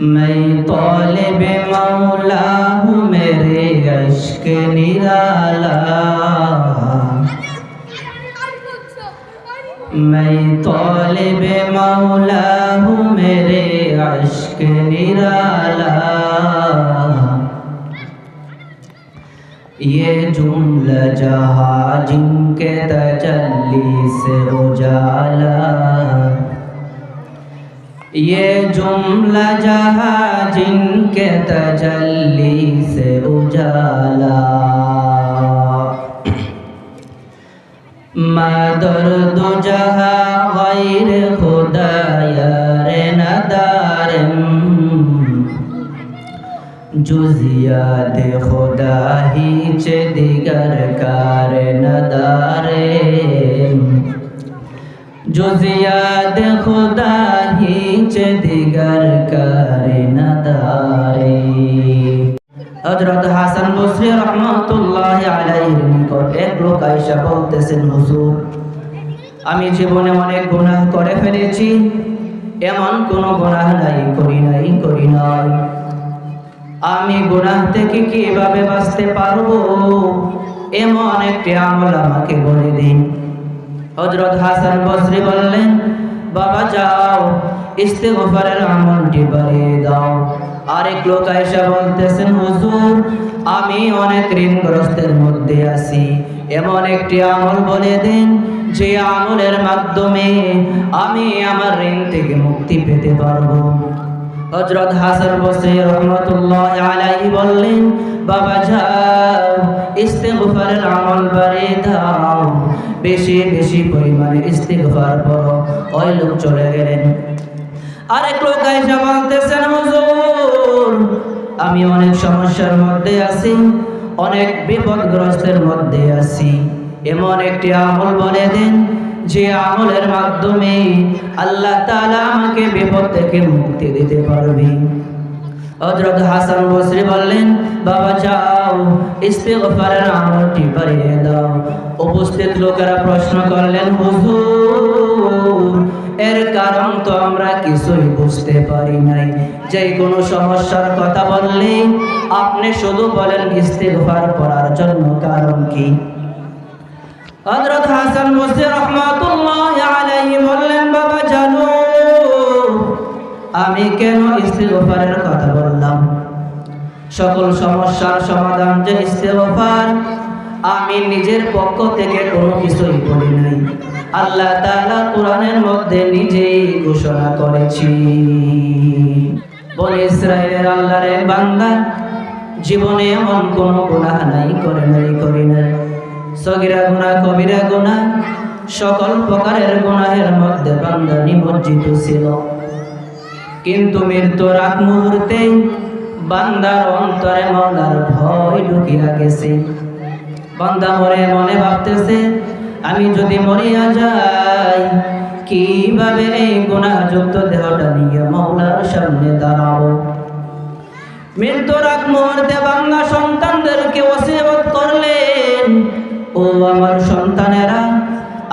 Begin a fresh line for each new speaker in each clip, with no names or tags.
मैं तौलब मौला हूँ, मेरे अश्क निराला। मैं तौलब मौला हूँ, मेरे अश्क निराला। ये जुमला जहाँ जिनके तजल्ली से उजाला। ये जुमला जहाँ जिनके तजल्ली से उजाला मदर दो जहाँ वैर खुदा नदारम जुजिया दे खुदा ही च दिगर कार नदारे জুজিয়াদ কারে হযরত হাসান বসরি আলাইহির নিকট এক লোক আয়েশা বলতেছেন, হুজুর, আমি জীবনে অনেক গুনাহ করে ফেলেছি। এমন কোনো গুনাহ নাই, করি নাই করি নাই। আমি গুনাহ থেকে কীভাবে বাঁচতে পারব? এমন একটি আমল আমাকে বলে দিন। হজরত হাসান বসরি বললেন, বাবা, যাও, ইস্তেগফারের আমলটি বাড়িয়ে দাও। আরেক লোক আয়েশা বলতেছেন, হুজুর, আমি অনেক ঋণগ্রস্তের মধ্যে আছি। এমন একটি আমল বলে দিন, যে আমলের মাধ্যমে আমি আমার ঋণ থেকে মুক্তি পেতে পারব। হজরত হাসান বসরি রহমতুল্লাহ আলাইহি বললেন, বাবা যাও, ইস্তেগফারের আমল বাড়িয়ে দাও। বেশি বেশি পরিমাণে ইস্তেগফার করো। ওই লোক চলে গেলেন। আরেক লোক এসে বলতেছেন, হুজুর, আমি অনেক সমস্যার মধ্যে আছি, অনেক বিপদগ্রস্তের মধ্যে আছি। এমন একটি আমল বলে দেন যে আমলের মাধ্যমে আল্লাহ তাআলা আমাকে বিপদ থেকে মুক্তি দিতে পারবে। হযরত হাসান বসরি বললেন, বাবা, যাও, ইস্তেগফারের আমলটি বাড়িয়ে দাও। উপস্থিত লোকেরা প্রশ্ন করলেন, হুজুর, এর কারণ তো আমরা কিছুই বুঝতে পারি নাই। যে কোনো সমস্যার কথা বললে আপনি শুধু বলেন, ইস্তেগফার করার জন্য কারণ কি? হযরত হাসান বসরি রহমাতুল্লাহ আলাইহি বললেন, বাবা জানো, আমি কেন ইস্তেগফারের কথা বললাম? সকল সমস্যার সমাধান যে ইস্তেগফার, আমি নিজের পক্ষ থেকে কোনো কিছুই বলি নাই। আল্লাহ তাআলা কোরআনের মধ্যে নিজেই ঘোষণা করেছি। বলে ইসরায়েলের আল্লাহর বান্দা জীবনে এমন কোনো গুনাহ নাই, করে নাই করে নাই। সগিরা গুনাহ কবিরা গুনাহ সকল প্রকারের গুনাহের মধ্যে বান্দা নিমজ্জিত ছিল। কিন্তু মৃত্যুর আগ মুহূর্তে বান্দার অন্তরে মনার ভয় ঢুকিয়া গেছে। বান্দা মনে মনে ভাবতেছে, আমি যদি মরিয়া যাই, কীভাবে এই গুণাযুক্ত দেহটা নিয়ে মৌলার সামনে দাঁড়াবো? মৃত্যুর আগ মুহূর্তে বাংলা আমার সন্তানেরা,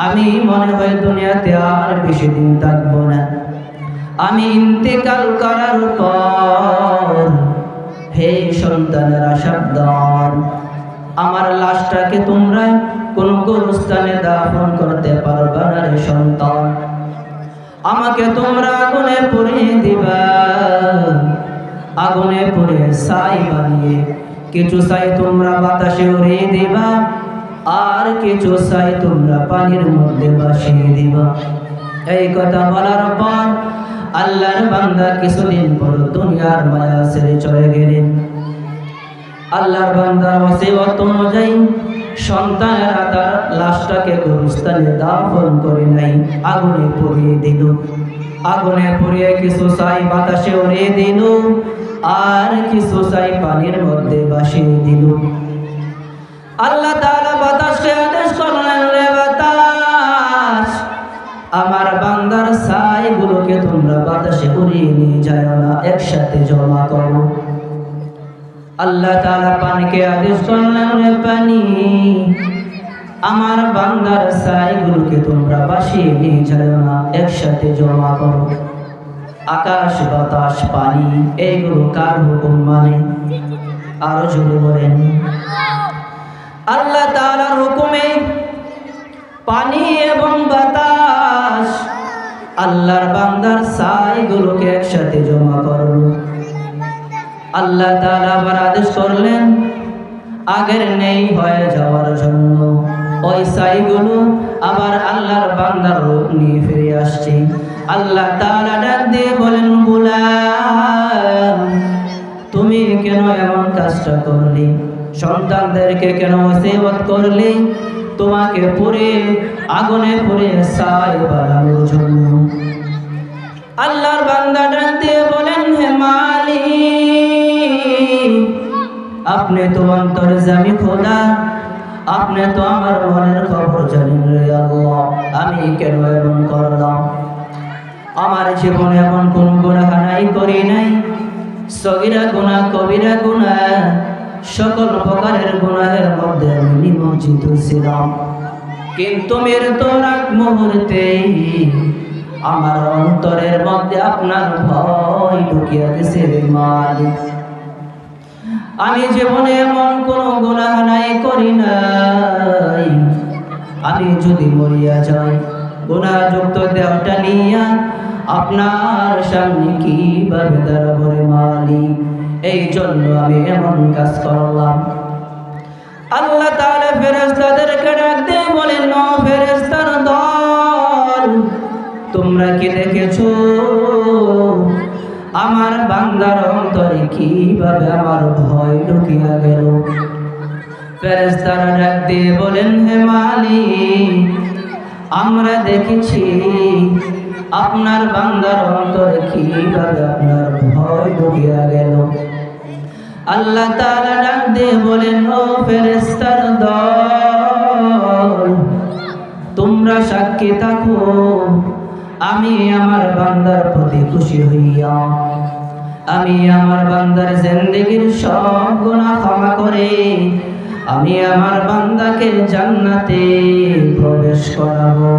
আমি মনে হয় দুনিয়াতে আর বেশি দিন থাকব না। আমি ইন্তেকাল করার পর, হে সন্তানেরা, সাবধান। আমার লাশটাকে তোমরা কোন গোরস্থানে দাফন করতে পারবা না রে সন্তান। আমাকে তোমরা আগুনে পুড়িয়ে দিবা, আগুনে পুড়ে ছাই বানিয়ে, কিছু ছাই তোমরা বাতাসে উড়িয়ে দিবা আর কিছু চাই তোমরা পানির মধ্যে ভাসিয়ে দিবা। এই কথা বলার পর আল্লাহর বান্দা কিছুদিন পর দুনিয়ার মায়া ছেড়ে চলে গেলেন। আল্লাহর বান্দার ওসিয়ত অনুযায়ী সন্তানেরা তার লাশটাকে গরুস্থানে দাফন করে নাই, আগুনে পুড়িয়ে দিল। আগুনে পুড়িয়ে কিছু ছাই বাতাসে উড়িয়ে দিল, আর কিছু ছাই পানির মধ্যে ভাসিয়ে দিল। আল্লাহ তাআলা বাতাসকে আদেশ করলেন রে বাতাস, আমার বান্দার ছাইগুলোকে তোমরা বাতাসে উড়িয়ে নিয়ে যায় না, একসাথে জমা করো। আল্লাহ তাআলা পানিকে আদেশ করলেন রে পানি, আমার বান্দার ছাইগুলোকে তোমরা বাসিয়ে নিয়ে যায় না, একসাথে জমা করো। আকাশ, বাতাস, পানি এইগুলো কার হুকুম মানে? আরও জোরে বলেন। আল্লাহ তাআলার হুকুমে পানি এবং বাতাস আল্লাহর বান্দার ছাইগুলোকে একসাথে জমা করল। আল্লাহ তালা আবার আদেশ করলেন, আগের নেই হয়ে যাওয়ার জন্য। ওই সাইগুলো আবার আল্লাহর বান্দার রূপ নিয়ে ফিরে আসছে। আল্লাহ তালা ডাক দিয়ে বলেন, গোলাম, তুমি কেন এমন কাজটা করলি? সন্তানদেরকে কেন সেবত করলি? তোমাকে পুরে, আগুনে পুরে ছাই বানানোর আল্লাহর বান্দা ডাক দিয়ে বলেন, হে মালিক, আপনি তো অন্তর জামি খোদা, আপনি তো আমার মনের খবর জানেন রে আল্লাহ, আমি কেন এমন করলাম? আমার জীবনে এমন কোন গুনাহ নাই, করি নাই। সগিরা গুনাহ, কবিরা গুনাহ সকল প্রকারের গুনাহের মধ্যে আমি নিমজ্জিত ছিলাম। কিন্তু মৃত্যুর আগ মুহূর্তেই আমার অন্তরের মধ্যে আপনার ভয় ঢুকিয়া রে মালিক। আমি জীবনে এমন কোন গুনাহ নাই, করি নাই। আমি যদি মরিয়া যাই, গুনাহযুক্ত দেহটা নিয়া আপনার সামনে কীভাবে দাঁড়াবো রে মালিক এই জন্য আমি এমন কাজ করলাম। আল্লাহ তাআলা ফেরেশতাদেরকে ডাক দিয়ে বলেন, ও ফেরেশতার দল, তোমরা কি দেখেছ? আমার বান্দার অন্তরে কীভাবে আমার ভয় ঢুকিয়া গেল? ফেরেশতারা ডাক দিয়ে বলেন, হে মালিক, আমরা দেখেছি আপনার বান্দার অন্তরে কীভাবে আল্লাহ তাআলা ডাক দিয়ে বলেন, ও ফেরেশতার দল, তোমরা সাক্ষী থাকো। আমি আমার বান্দার প্রতি খুশি হইয়া আমি আমার বান্দার জিন্দেগির সব গুনাহ ক্ষমা করে আমি আমার বান্দাকে জান্নাতে প্রবেশ করাবো।